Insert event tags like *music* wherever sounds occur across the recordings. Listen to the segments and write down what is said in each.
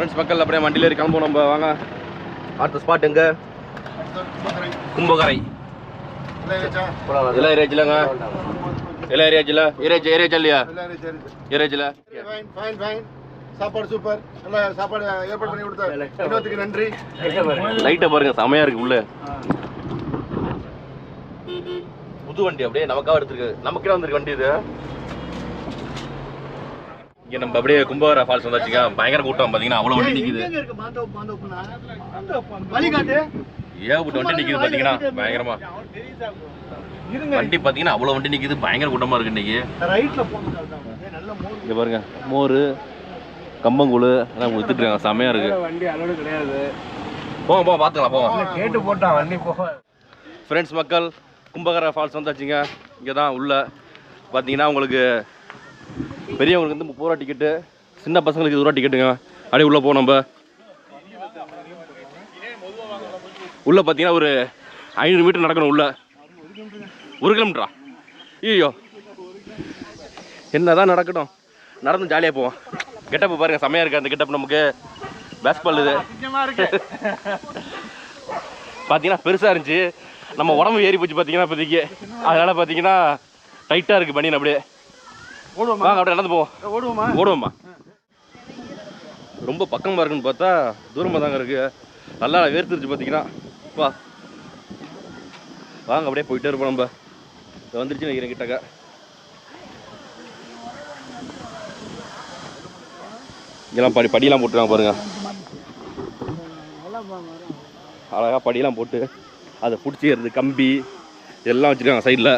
Friends மக்கள் அப்படியே வண்டியில் ஏறி கிளம்புவோம் நம்ம வாங்க. அடுத்த ஸ்பாட் எங்க? கும்பகரை. இதெல்லாம் ஏரியாச்சிலங்க எல்லாம் ஏரியாச்சில் ஏரியாச்சு ஏரியாச்சா இல்லையா? ஏரியாச்சில் ஃபைன் ஃபைன் சாப்பாடு சூப்பர் நல்லா சாப்பாடு ஏற்பாடு பண்ணி கொடுத்தா நன்றி லைட்டை பாருங்க செமையா இருக்கு உள்ள. புது வண்டி அப்படியே நமக்காக எடுத்துருக்கு. நமக்கே வந்திருக்கு வண்டி இது. இங்க நம்ம அப்படியே கும்பகரை ஃபால்ஸ் வந்தாச்சுங்க பயங்கர கூட்டம் பாத்தீங்கன்னா அவ்வளவு வண்டி வழிகாட்டு. ஏகப்பட்ட வண்டி நிக்குது பாத்தீங்கன்னா பயங்கரமா. வண்டி பாத்தீங்கன்னா அவ்வளவு வண்டி நிக்குது. பயங்கர கூட்டமா இருக்கு இன்னைக்கு. இங்க பாருங்க மோர் கம்பங்கூழ் எல்லாம் வித்துட்டு இருக்காங்க. செமையா இருக்கு. வண்டி கிடையாது. போவோம் போவோம் பாத்துக்கலாம் போவோம் கேட்டு போட்டான் வண்டி போக ஃப்ரெண்ட்ஸ் மக்கள் கும்பகர ஃபால்ஸ் வந்தாச்சுங்க. இங்கே தான் உள்ள. பார்த்தீங்கன்னா உங்களுக்கு பெரியவங்களுக்கு வந்து முப்பது ரூபா டிக்கெட்டு சின்ன பசங்களுக்கு இருபது ரூபா டிக்கெட்டுங்க அப்படியே உள்ளே போவோம் நம்ம. உள்ளே பார்த்தீங்கன்னா ஒரு ஐநூறு மீட்டர் நடக்கணும் உள்ள. ஒரு கிலோமீட்டரா ஐயோ என்னதான் நடக்கட்டும். நடந்து ஜாலியாக போவோம். கெட்டப்பு பாருங்க செமையாக இருக்கு அந்த கெட்டப் நமக்கு. பேஸ்பால் இது. பார்த்தீங்கன்னா பெருசாக இருந்துச்சு. நம்ம உடம்பு ஏறி போச்சு பார்த்தீங்கன்னா இப்போதைக்கு. அதனால் பார்த்தீங்கன்னா டைட்டாக இருக்குது பனியன் அப்படியே. ஓடுவோமா? வாங்க அப்படியே நடந்து போவோம். ஓடுவோமா? ஓடுவோம்மா. ரொம்ப பக்கமாக இருக்குன்னு பார்த்தா தூரமாக தாங்க இருக்கு. நல்லா வேர்த்துருச்சு பார்த்தீங்கன்னா வா. வாங்க அப்படியே போயிட்டே இருப்போம் நம்ம. இது வந்துருச்சு நினைக்கிறேன் கிட்டக்க. இங்கெல்லாம் படி படியெல்லாம் போட்டுருக்காங்க பாருங்க. அழகாக படியெல்லாம் போட்டு அதை பிடிச்சி ஏறுது கம்பி எல்லாம் வச்சுருக்காங்க சைடில்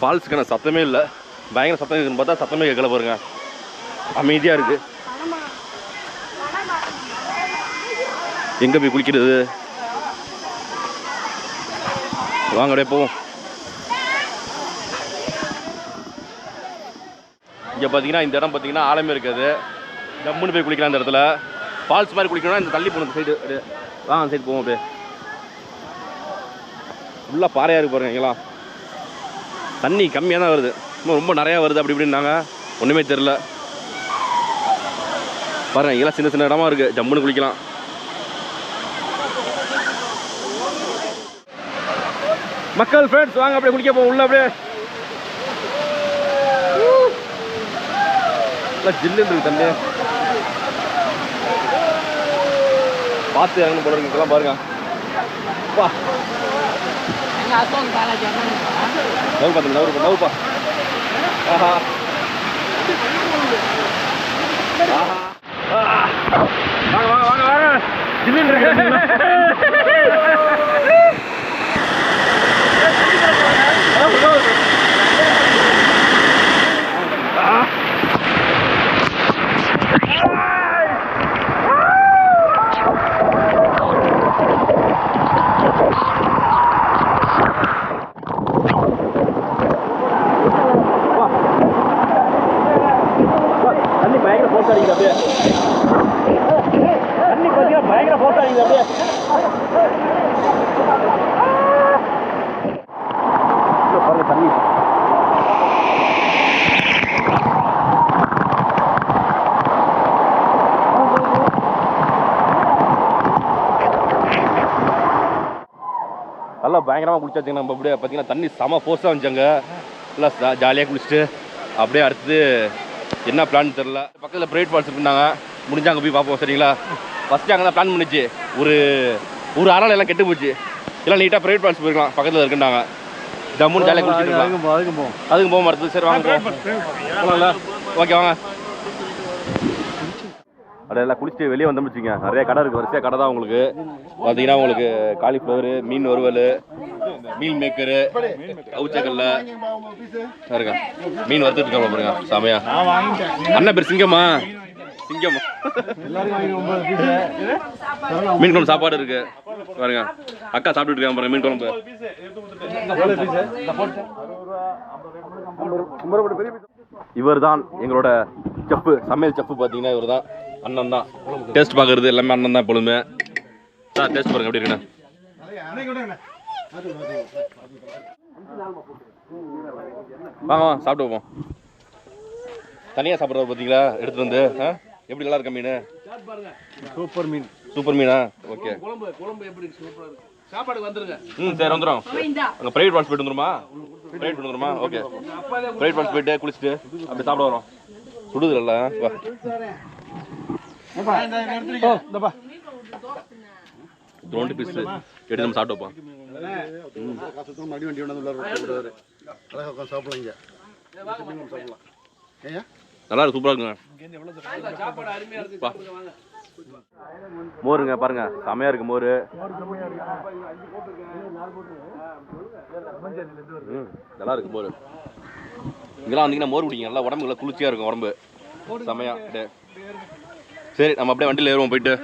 ஃபால்ஸுக்கான சத்தமே இல்லை. பயங்கர சத்தம் இருக்குன்னு பார்த்தா சத்தமே கேட்கல பாருங்க. அமைதியாக இருக்கு. எங்கே போய் குளிக்கிறது? வாங்க அப்படியே போவோம். இங்கே பார்த்தீங்கன்னா இந்த இடம் பார்த்தீங்கன்னா ஆழமே இருக்காது. டம்முன்னு போய் குளிக்கலாம் இந்த இடத்துல. ஃபால்ஸ் மாதிரி குளிக்கணும்னா இந்த தள்ளி போகணும் சைடு அப்படியே. வாங்க அந்த சைடு போவோம் அப்படியே. ஃபுல்லாக பாறையாக இருக்கு பாருங்க இங்கெல்லாம். தண்ணி கம்மியாக தான் வருது. இன்னும் ரொம்ப நிறையா வருது அப்படி இப்படின்னாங்க. ஒன்றுமே தெரில பாருங்கள் இங்கெல்லாம் சின்ன சின்ன இடமா இருக்குது ஜம்முன்னு குளிக்கலாம். மக்கள் ஃப்ரெண்ட்ஸ் வாங்க அப்படியே குளிக்க போவோம். உள்ள அப்படியே. நல்லா ஜில்லுன்னு இருக்கு தண்ணி பார்த்து இறங்கணும் போல இருக்கு. இதெல்லாம் பாருங்க. பா நவு பார்த்து நவு நவுப்பா ஆஹா. ஆஹா. வாங்க வாங்க வாங்க வாங்க. ஜில்லுன்னு இருக்கு *laughs* தண்ணி பயங்கர போட்டு அடிக்குது அப்படியே. தண்ணி பார்த்தீங்கன்னா பயங்கர போட்டோ அடிக்குது அப்படியே. பாருங்க தண்ணி. நல்லா பயங்கரமாக குளிச்சாச்சுங்க. நம்ம அப்படியே பார்த்தீங்கன்னா தண்ணி செம ஃபோர்ஸாக வந்துச்சாங்க. நல்லா ஜாலியாக குளிச்சுட்டு அப்படியே அடுத்தது என்ன பிளான் தெரில பக்கத்தில் ப்ரைவேட் ஃபால்ஸ் இருந்தாங்க முடிஞ்சா அங்கே போய் பார்ப்போம் சரிங்களா? ஃபஸ்ட்டு அங்கே தான் பிளான் பண்ணிச்சு. ஒரு ஒரு அறால் எல்லாம் கெட்டு போச்சு. எல்லாம் நீட்டாக ப்ரைவேட் ஃபால்ஸ் போயிருக்கலாம். பக்கத்தில் இருக்குன்னாங்க. ஜம்முன்னு ஜாலியாக குளிச்சுட்டு அதுக்கும் போவோம் அதுக்கு போக மாட்டேது. சரி வாங்க. போகலாம்ல ஓகே வாங்க. அப்படியே எல்லாம் குளிச்சுட்டு வெளியே வந்தோம்னு வச்சுங்க நிறைய கடை இருக்குது வரிசையாக கடை தான் உங்களுக்கு. பார்த்தீங்கன்னா உங்களுக்கு காலிஃப்ளவர் மீன் வறுவல் மீன் மேக்கரு அவுச்சக்கல்ல பாருங்க. மீன் வறுத்துட்டு இருக்காங்க பாருங்க சாமையா. அண்ணன் பேர் சிங்கம்மா. சிங்கம்மா. மீன் குழம்பு சாப்பாடு இருக்கு. பாருங்க. அக்கா சாப்பிட்டுட்டு இருக்காங்க பாருங்க மீன் குழம்பு. இவர் தான் எங்களோட செப்பு சமையல் செப்பு பார்த்தீங்கன்னா இவர் தான் அண்ணன் தான். டேஸ்ட் பார்க்கறது எல்லாமே அண்ணன் தான் எப்பொழுதுமே. சார் டேஸ்ட் பாருங்க எப்படி இருக்குண்ணா வாங்க வாங்க சாப்பிட்டு வைப்போம் தனியாக சாப்பிட்றது பார்த்தீங்களா? எடுத்துட்டு வந்து ஆ? எப்படி நல்லா இருக்க மீன்? சூப்பர் மீன். சூப்பர் மீனா? ஓகே. குழம்பு குழம்பு எப்படி சூப்பரா இருக்கு. சாப்பாடு வந்துருங்க. ம் சரி வந்துடும் அங்கே ப்ரைவேட் பால்ஸ் போயிட்டு வந்துருமா? ப்ரைவேட் வந்துருமா? ஓகே. ப்ரைவேட் பால்ஸ் போயிட்டு குளிச்சுட்டு அப்படி சாப்பிட வரோம். சுடுதுல்ல வா. ரெண்டு பீஸ் எடுத்து நம்ம சாப்பிட்டு வைப்போம். மறுபடியும் வண்டி வந்து அழகாக உட்காந்து சாப்பிடலாம் சாப்பிடலாம் நல்லா இருக்கு சூப்பராக இருக்குங்க. மோருங்க பாருங்க. செமையா இருக்கு மோரு. ம், நல்லா இருக்கு மோர். இங்கெல்லாம் வந்தீங்கன்னா மோர் குடிங்க. நல்லா உடம்புல குளிர்ச்சியா இருக்கும் உடம்பு. செமையா சரி நம்ம அப்படியே வண்டியில் ஏறுவோம் போயிட்டு.